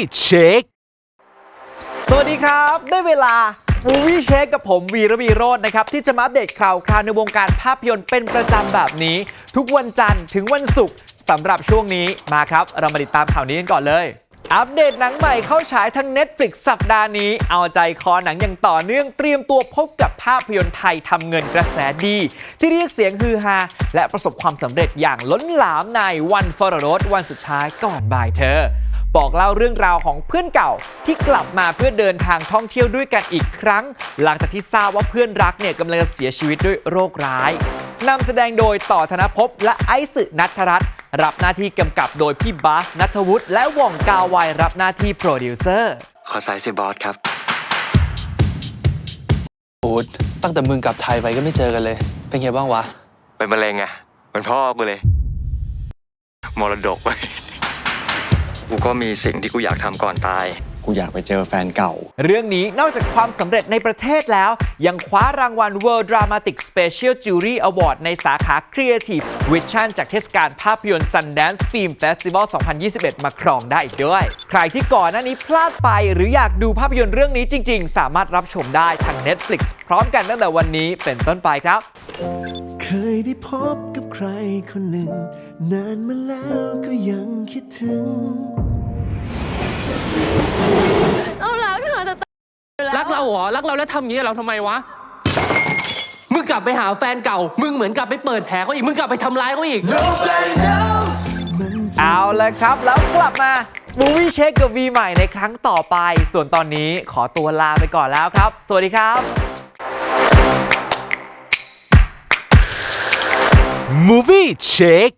Movie Check สวัสดีครับ ได้เวลา Movie Check กับผมวีระวีโรจน์นะครับ ที่จะมาอัปเดตข่าวคราวในวงการภาพยนตร์เป็นประจำแบบนี้ ทุกวันจันทร์ถึงวันศุกร์สำหรับช่วงนี้มาครับ เรามาติดตามข่าวนี้กันก่อนเลย อัปเดตหนังใหม่เข้าฉายทั้ง Netflix สัปดาห์นี้ เอาใจคอหนังอย่างต่อเนื่องเตรียมตัวพบกับภาพยนตร์ไทยทำเงินกระแสดี ที่เรียกเสียงฮือฮาและประสบความสำเร็จอย่างล้นหลามในวันฟอร์รสวันสุดท้ายก่อนบ่ายเธอ บอกเล่าเรื่องราวของเพื่อนเก่าที่กลับมาเพื่อเดินทางท่องเที่ยวด้วยกันอีกครั้ง หลังจากที่ทราบว่าเพื่อนรักเนี่ยกำลังจะเสียชีวิตด้วยโรคร้ายนำแสดงโดยต่อธนภพและไอซ์นัทรัตน์รับหน้าที่กำกับโดยพี่บาสนัทวุฒิและว่องกาไวายรับหน้าที่โปรดิวเซอร์ ขอสายสิบอสครับอูดตั้งแต่มึงกลับไทยไปก็ไม่เจอกันเลย เป็นไงบ้างวะ เป็นมะเร็งอะเหมือนพ่อกูเลย มรดกไป กูก็มีสิ่งที่กูอยากทำก่อนตาย กูอยากไปเจอแฟนเก่า เรื่องนี้นอกจากความสำเร็จในประเทศแล้ว ยังคว้ารางวัล World Dramatic Special Jury Award ในสาขา Creative Vision จากเทศกาลภาพยนตร์ Sundance Film Festival 2021 มาครองได้อีกด้วย ใครที่ก่อนหน้านี้พลาดไป หรืออยากดูภาพยนตร์เรื่องนี้จริง ๆ สามารถรับชมได้ทาง Netflix พร้อมกันตั้งแต่วันนี้เป็นต้นไปครับ เคยได้พบกับใครคนหนึ่ง นานมาแล้วก็ยังคิดถึง เราเหรอรักเราแล้วทำอย่างนี้กับเราทำไมวะมึงกลับไปหาแฟนเก่า มึงเหมือนกลับไปเปิดแผลเขาอีกมึงกลับไปทำร้ายเขาอีกมันจะเอาละครับแล้วกลับมา Movie Check กับ V ใหม่ในครั้งต่อไป ส่วนตอนนี้ขอตัวลาไปก่อนแล้วครับ สวัสดีครับ Movie Check